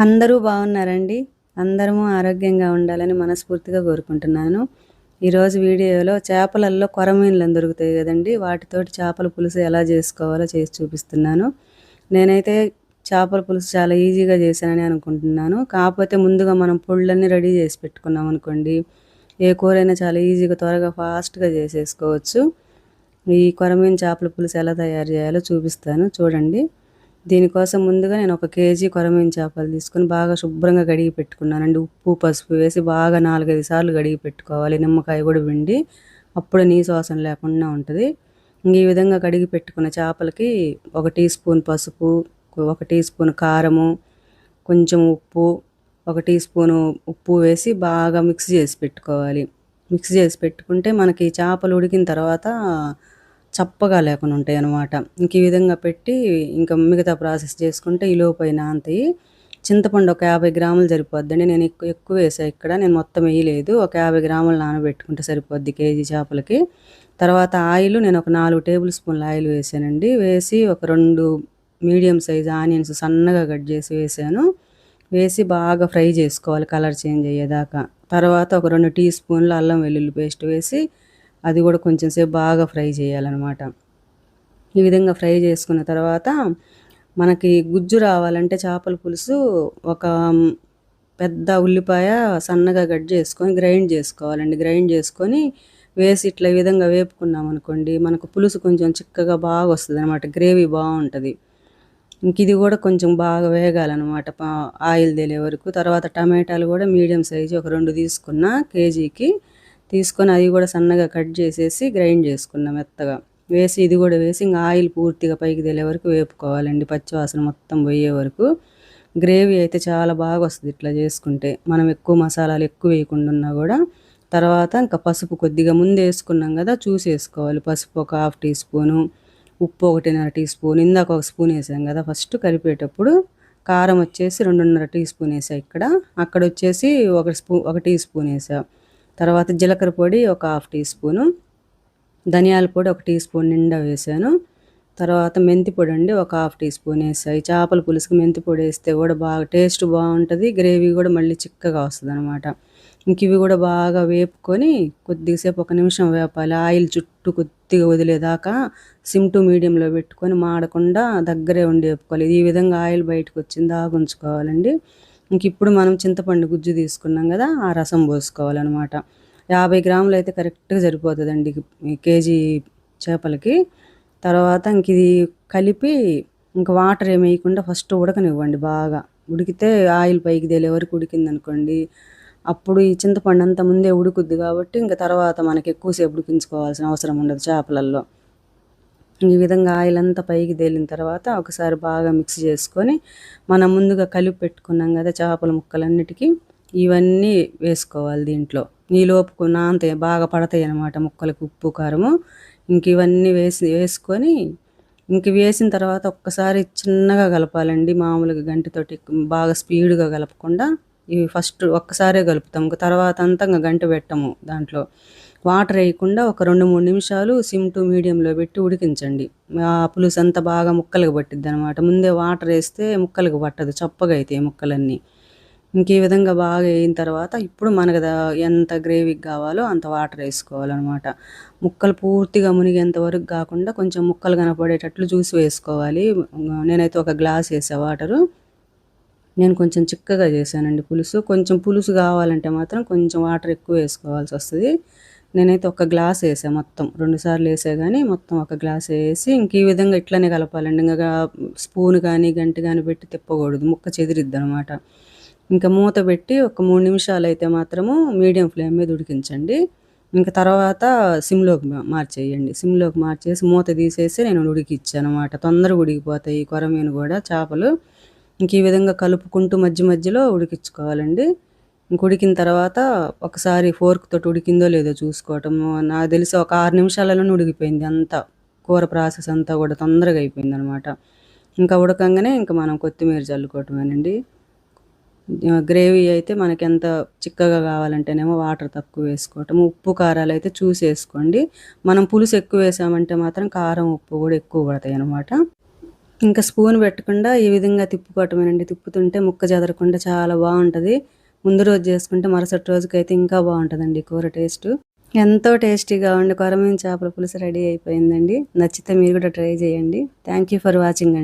అందరూ బాగున్నారండి. అందరము ఆరోగ్యంగా ఉండాలని మనస్ఫూర్తిగా కోరుకుంటున్నాను. ఈరోజు వీడియోలో చేపలల్లో కొరమీన్లు దొరుకుతాయి కదండి. వాటితోటి చేపల పులుసు ఎలా చేసుకోవాలో చేసి చూపిస్తున్నాను. నేనైతే చేపల పులుసు చాలా ఈజీగా చేశానని అనుకుంటున్నాను. కాకపోతే ముందుగా మనం పుళ్ళన్నీ రెడీ చేసి పెట్టుకున్నాం అనుకోండి. ఏ కూరైనా చాలా ఈజీగా త్వరగా ఫాస్ట్గా చేసేసుకోవచ్చు. ఈ కొరమీన్ చేపల పులుసు ఎలా తయారు చేయాలో చూపిస్తాను. చూడండి. దీనికోసం ముందుగా నేను ఒక కేజీ కొరమీన్ చేపలు తీసుకొని బాగా శుభ్రంగా కడిగి పెట్టుకున్నానండి. ఉప్పు పసుపు వేసి బాగా నాలుగైదు సార్లు కడిగి పెట్టుకోవాలి. నిమ్మకాయ కూడా పిండి అప్పుడు నీ శ్వాసం లేకుండా ఉంటుంది. ఈ విధంగా కడిగి పెట్టుకున్న చేపలకి ఒక టీ స్పూన్ పసుపు ఒక టీ స్పూన్ కారము కొంచెం ఉప్పు ఒక టీ స్పూను ఉప్పు వేసి బాగా మిక్స్ చేసి పెట్టుకోవాలి. మిక్స్ చేసి పెట్టుకుంటే మనకి చేపలు ఉడికిన తర్వాత చప్పగా లేకుండా ఉంటాయి అనమాట ఇంక ఈ విధంగా పెట్టి ఇంకా మిగతా ప్రాసెస్ చేసుకుంటే ఈ లోపైన అంతయి చింతపండు ఒక యాభై గ్రాములు సరిపోద్దండి. నేను ఎక్కువ ఎక్కువ వేసా ఇక్కడ. నేను మొత్తం వేయలేదు. ఒక యాభై గ్రాములు నానబెట్టుకుంటే సరిపోద్ది కేజీ చేపలకి. తర్వాత ఆయిల్ నేను ఒక నాలుగు టేబుల్ స్పూన్ల ఆయిల్ వేసానండి. వేసి ఒక రెండు మీడియం సైజ్ ఆనియన్స్ సన్నగా కట్ చేసి వేసాను. వేసి బాగా ఫ్రై చేసుకోవాలి కలర్ చేంజ్ అయ్యేదాకా. తర్వాత ఒక రెండు టీ స్పూన్లు అల్లం వెల్లుల్లి పేస్ట్ వేసి అది కూడా కొంచెం సేపు బాగా ఫ్రై చేయాలన్నమాట. ఈ విధంగా ఫ్రై చేసుకున్న తర్వాత మనకి గుజ్జు రావాలంటే చేపల పులుసు ఒక పెద్ద ఉల్లిపాయ సన్నగా కట్ చేసుకొని గ్రైండ్ చేసుకోవాలండి. గ్రైండ్ చేసుకొని వేసి ఇట్లా ఈ విధంగా వేపుకున్నాం అనుకోండి మనకు పులుసు కొంచెం చిక్కగా బాగా వస్తుంది అనమాట గ్రేవీ బాగుంటుంది. ఇంక ఇది కూడా కొంచెం బాగా వేగాలన్నమాట. ఆయిల్ తెలియ వరకు. తర్వాత టమాటాలు కూడా మీడియం సైజు ఒక రెండు తీసుకున్న కేజీకి తీసుకొని అది కూడా సన్నగా కట్ చేసేసి గ్రైండ్ చేసుకున్నాం మెత్తగా. వేసి ఇది కూడా వేసి ఇంకా ఆయిల్ పూర్తిగా పైకి తెలియ వరకు వేపుకోవాలండి. పచ్చివాసన మొత్తం పోయే వరకు. గ్రేవీ అయితే చాలా బాగా వస్తుంది ఇట్లా చేసుకుంటే. మనం ఎక్కువ మసాలాలు ఎక్కువ వేయకుండా ఉన్నా కూడా. తర్వాత ఇంకా పసుపు కొద్దిగా ముందు వేసుకున్నాం కదా చూసి వేసుకోవాలి పసుపు ఒక హాఫ్ టీ స్పూను ఉప్పు ఒకటిన్నర టీ స్పూన్. ఇందాక ఒక స్పూన్ వేసాం కదా ఫస్ట్ కలిపేటప్పుడు కారం వచ్చేసి రెండున్నర టీ స్పూన్ వేసా ఇక్కడ. అక్కడ వచ్చేసి ఒక స్పూ ఒక టీ స్పూన్ వేసా. తర్వాత జీలకర్ర పొడి ఒక హాఫ్ టీ స్పూను ధనియాల పొడి ఒక టీ స్పూన్ నిండా వేసాను. తర్వాత మెంతి పొడి అండి ఒక హాఫ్ టీ స్పూన్ వేసాయి. చేపల పులుసుకి మెంతి పొడి వేస్తే కూడా బాగా టేస్ట్ బాగుంటుంది గ్రేవీ కూడా మళ్ళీ చిక్కగా వస్తుంది అనమాట ఇంక ఇవి కూడా బాగా వేపుకొని కొద్దిసేపు ఒక నిమిషం వేపాలి. ఆయిల్ చుట్టూ కొద్దిగా వదిలేదాకా సిమ్ టు మీడియంలో పెట్టుకొని మాడకుండా దగ్గరే ఉండి వేపుకోవాలి. ఈ విధంగా ఆయిల్ బయటకు వచ్చింది ఉంచుకోవాలండి ఇంక ఇప్పుడు మనం చింతపండు గుజ్జు తీసుకున్నాం కదా ఆ రసం పోసుకోవాలన్నమాట. యాభై గ్రాములు అయితే కరెక్ట్గా సరిపోతుందండి కేజీ చేపలకి. తర్వాత ఇంక ఇది కలిపి ఇంకా వాటర్ ఏమేయకుండా వేయకుండా ఫస్ట్ ఉడకనివ్వండి బాగా. ఉడికితే ఆయిల్ పైకి తేలే వరకు ఉడికిందనుకోండి. అప్పుడు ఈ చింతపండు అంత ముందే ఉడుకుద్ది కాబట్టి ఇంకా తర్వాత మనకి ఎక్కువసేపు ఉడికించుకోవాల్సిన అవసరం ఉండదు చేపలల్లో. ఈ విధంగా ఆయిల్ అంతా పైకి తేలిన తర్వాత ఒకసారి బాగా మిక్స్ చేసుకొని మనం ముందుగా కలిపి పెట్టుకున్నాం కదా చేపల ముక్కలన్నిటికీ ఇవన్నీ వేసుకోవాలి దీంట్లో. నీలోపు నాంత బాగా పడతాయి అన్నమాట ముక్కలకి ఉప్పు కారము. ఇంక ఇవన్నీ వేసి వేసుకొని ఇంక వేసిన తర్వాత ఒక్కసారి చిన్నగా కలపాలండి మామూలుగా గంటతోటి బాగా స్పీడ్గా కలపకుండా. ఇవి ఫస్ట్ ఒక్కసారే కలుపుతాం. తర్వాత అంతా ఇంకా గంట పెట్టము దాంట్లో. వాటర్ వేయకుండా ఒక రెండు మూడు నిమిషాలు సిమ్ టు మీడియంలో పెట్టి ఉడికించండి. ఆ పులుసు అంతా బాగా ముక్కలకు పట్టిద్ది అనమాట ముందే వాటర్ వేస్తే ముక్కలకు పట్టదు చప్పగా అయితే ముక్కలన్నీ. ఇంక ఈ విధంగా బాగా అయిన తర్వాత ఇప్పుడు మనకు ఎంత గ్రేవీకి కావాలో అంత వాటర్ వేసుకోవాలన్నమాట. ముక్కలు పూర్తిగా మునిగేంత వరకు కాకుండా కొంచెం ముక్కలు కనపడేటట్లు చూసి వేసుకోవాలి. నేనైతే ఒక గ్లాస్ వేసా వాటరు. నేను కొంచెం చిక్కగా చేశానండి పులుసు. కొంచెం పులుసు కావాలంటే మాత్రం కొంచెం వాటర్ ఎక్కువ వేసుకోవాల్సి వస్తుంది. నేనైతే ఒక గ్లాస్ వేసాను మొత్తం. రెండుసార్లు వేసా కానీ మొత్తం ఒక గ్లాస్ వేసి ఇంక ఈ విధంగా ఇట్లనే కలపాలండి. ఇంకా స్పూన్ కానీ గంటి కానీ పెట్టి తిప్పకూడదు. ముక్క చెదిరిద్ది అనమాట ఇంకా మూత పెట్టి ఒక మూడు నిమిషాలు అయితే మాత్రము మీడియం ఫ్లేమ్ మీద ఉడికించండి. ఇంకా తర్వాత సిమ్లోకి మార్చేయండి. సిమ్లోకి మార్చేసి మూత తీసేసి నేను ఉడికిచ్చాను అనమాట తొందరగా ఉడికిపోతాయి కొరమీను కూడా చేపలు. ఇంక ఈ విధంగా కలుపుకుంటూ మధ్య మధ్యలో ఉడికించుకోవాలండి. ఇంక ఉడికిన తర్వాత ఒకసారి ఫోర్క్ తోటి ఉడికిందో లేదో చూసుకోవటం. నాకు తెలిసి ఒక ఆరు నిమిషాలలోనే ఉడికిపోయింది అంతా. కూర ప్రాసెస్ అంతా కూడా తొందరగా అయిపోయింది అనమాట ఇంకా ఉడకంగానే ఇంకా మనం కొత్తిమీర చల్లుకోవటమేనండి. గ్రేవీ అయితే మనకి ఎంత చిక్కగా కావాలంటేనేమో వాటర్ తక్కువ వేసుకోవటం. ఉప్పు కారాలు అయితే చూసి వేసుకోండి మనం పులుసు ఎక్కువ వేసామంటే మాత్రం కారం ఉప్పు కూడా ఎక్కువ పడతాయి అనమాట ఇంకా స్పూన్ పెట్టకుండా ఈ విధంగా తిప్పుకోవటమేనండి. తిప్పుతుంటే ముక్క చెదరకుండా చాలా బాగుంటుంది. ముందు రోజు చేసుకుంటే మరుసటి రోజుకైతే ఇంకా బాగుంటుందండి కూర టేస్ట్. ఎంతో టేస్టీగా ఉండి కొరమైన చేపల పులుసు రెడీ అయిపోయిందండి. నచ్చితే మీరు కూడా ట్రై చేయండి. థ్యాంక్ యూ ఫర్ వాచింగ్ అండి.